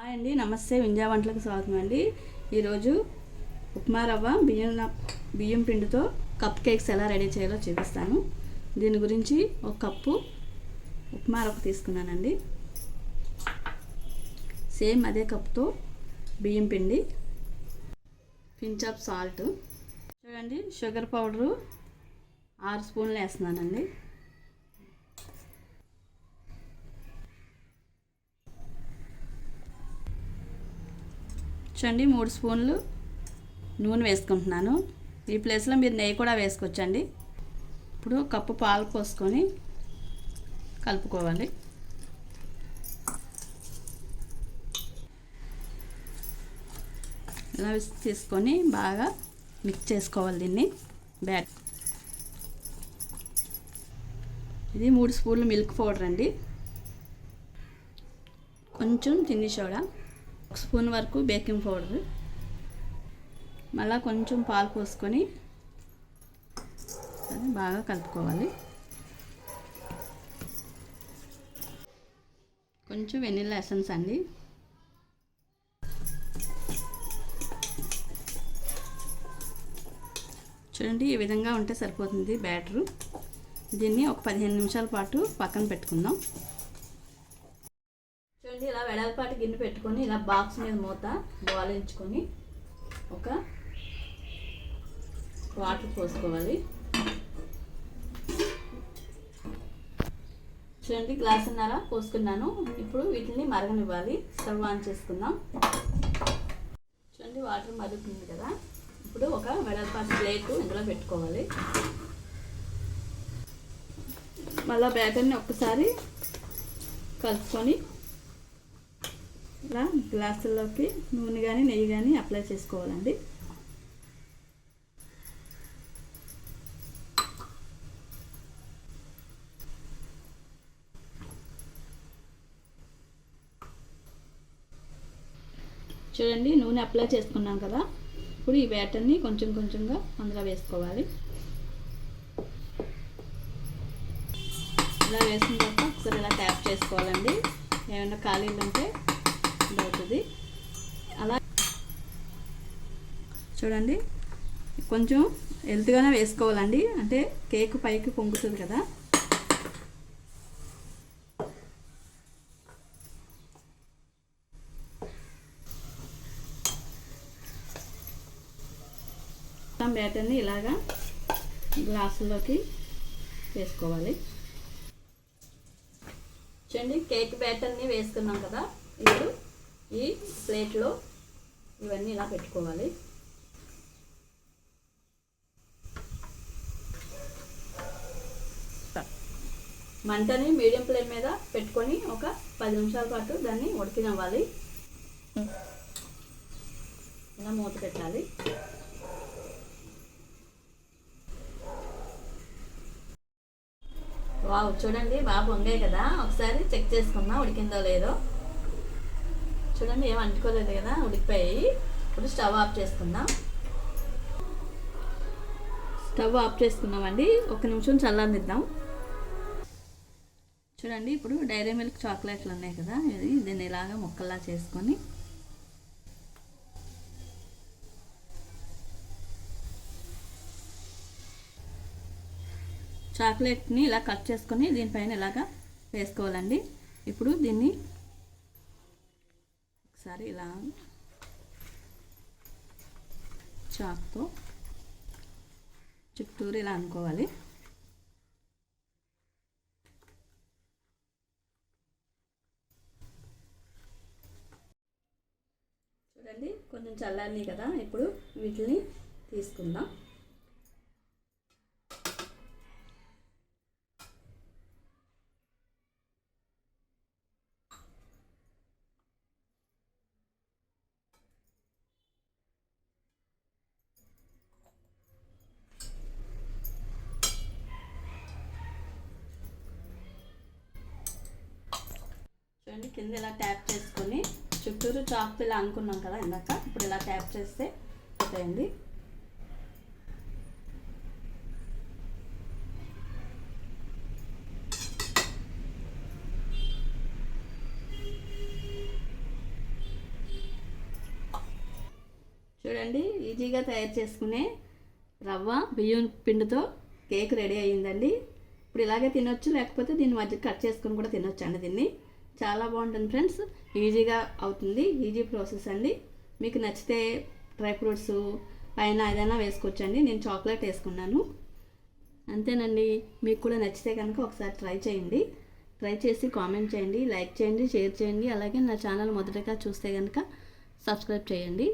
Hi అండి నమస్తే. వింజా వంటలకు స్వాగతం అండి. ఈరోజు ఉప్మా రవ్వ బియ్యం బియ్యం పిండితో కప్ కేక్స్ ఎలా రెడీ చేయాలో చూపిస్తాను. దీని గురించి ఒక కప్పు ఉప్మా రవ్వ తీసుకున్నానండి. సేమ్ అదే కప్తో బియ్యం పిండి పించ్ ఆఫ్ సాల్ట్. చూడండి షుగర్ పౌడరు ఆరు స్పూన్లు వేస్తున్నానండి. చూడండి మూడు స్పూన్లు నూనె వేసుకుంటున్నాను. ఈ ప్లేస్లో మీరు నెయ్యి కూడా వేసుకోవచ్చండి. ఇప్పుడు కప్పు పాలు పోసుకొని కలుపుకోవాలి. ఇలా తీసుకొని బాగా మిక్స్ చేసుకోవాలి దీన్ని. బ్యాట్. ఇది మూడు స్పూన్లు మిల్క్ పౌడర్ అండి. కొంచెం తిండి సోడా. స్పూన్ వరకు బేకింగ్ పౌడర్. మళ్ళీ కొంచెం పాలు పోసుకొని అది బాగా కలుపుకోవాలి. కొంచెం వెనిల్లా ఎసెన్స్ అండి. చూడండి ఈ విధంగా ఉంటే సరిపోతుంది బ్యాటరు. దీన్ని ఒక పదిహేను నిమిషాల పాటు పక్కన పెట్టుకుందాం. ఇలా వెడల్పాటి గిన్నె పెట్టుకొని ఇలా బాక్స్ మీద మూత బాలించుకొని ఒక వాటర్ పోసుకోవాలి. చూడండి గ్లాస్ ఉన్నారా పోసుకున్నాను. ఇప్పుడు వీటిని మరగనివ్వాలి. స్టవ్ ఆన్ చేసుకుందాం. చూడండి వాటర్ మరుగుతుంది కదా. ఇప్పుడు ఒక వెడల్పాటి ప్లేట్ ఇందులో పెట్టుకోవాలి. మళ్ళీ బ్యాటర్ని ఒక్కసారి కలుపుకొని ఇలా గ్లాసుల్లోకి నూనె కానీ నెయ్యి కానీ అప్లై చేసుకోవాలండి. చూడండి నూనె అప్లై చేసుకున్నాం కదా. ఇప్పుడు ఈ బ్యాటర్ని కొంచెం కొంచెంగా అందులో వేసుకోవాలి. ఇలా వేసిన తర్వాత ఒకసారి ఇలా ట్యాప్ చేసుకోవాలండి. ఏమైనా ఖాళీలు ఉంటే ఇది అవుతుంది అలా చూడండి కొంచెం హెల్త్గానే వేసుకోవాలండి. అంటే కేక్ పైకి పొంగుతుంది కదా. మొత్తం బ్యాటర్ని ఇలాగా గ్లాసుల్లోకి వేసుకోవాలి. చూడండి కేక్ బ్యాటర్ని వేసుకున్నాం కదా. ఇప్పుడు ఈ ప్లేట్లో ఇవన్నీ ఇలా పెట్టుకోవాలి. మంటని మీడియం ఫ్లేమ్ మీద పెట్టుకొని ఒక పది నిమిషాల పాటు దాన్ని ఉడికినవ్వాలి. ఇలా మూత పెట్టాలి. వావ్ చూడండి బాగా పొంగాయి కదా. ఒకసారి చెక్ చేసుకుందాం ఉడికిందో లేదో. చూడండి ఏం అంటుకోలేదు కదా ఉడికిపోయాయి. ఇప్పుడు స్టవ్ ఆఫ్ చేసుకుందాం. స్టవ్ ఆఫ్ చేసుకున్నామండి. ఒక నిమిషం చల్లందిద్దాం చూడండి ఇప్పుడు డైరీ మిల్క్ చాక్లెట్లు ఉన్నాయి కదా ఇది దీన్ని ఇలాగా ముక్కల్లా చేసుకొని. చాక్లెట్ని ఇలా కట్ చేసుకొని దీనిపైన ఇలాగ వేసుకోవాలండి. ఇప్పుడు దీన్ని ఒకసారి ఇలా చాక్తో చుట్టూరు ఇలా అనుకోవాలి. చూడండి కొంచెం చల్లారినాయి కదా ఇప్పుడు వీటిని తీసుకుందాం. చూడండి కింద ఇలా ట్యాప్ చేసుకొని చుట్టూరు చాక్ ఇలా అనుకున్నాం కదా ఇందాక ఇప్పుడు ఇలా ట్యాప్ చేస్తే పోతాయండి. చూడండి ఈజీగా తయారు చేసుకునే రవ్వ బియ్యం పిండితో కేక్ రెడీ అయ్యిందండి. ఇప్పుడు ఇలాగే తినొచ్చు లేకపోతే దీన్ని మధ్య కట్ చేసుకొని కూడా తినొచ్చు అండి దీన్ని. చాలా బాగుంటుంది ఫ్రెండ్స్. ఈజీగా అవుతుంది ఈజీ ప్రాసెస్ అండి. మీకు నచ్చితే డ్రై ఫ్రూట్స్ పైన ఏదైనా వేసుకోవచ్చండి. నేను చాక్లెట్ వేసుకున్నాను. అంతేనండి. మీకు కూడా నచ్చితే కనుక ఒకసారి ట్రై చేయండి. ట్రై చేసి కామెంట్ చేయండి లైక్ చేయండి షేర్ చేయండి. అలాగే నా ఛానల్ మొదటగా చూస్తే కనుక సబ్స్క్రైబ్ చేయండి.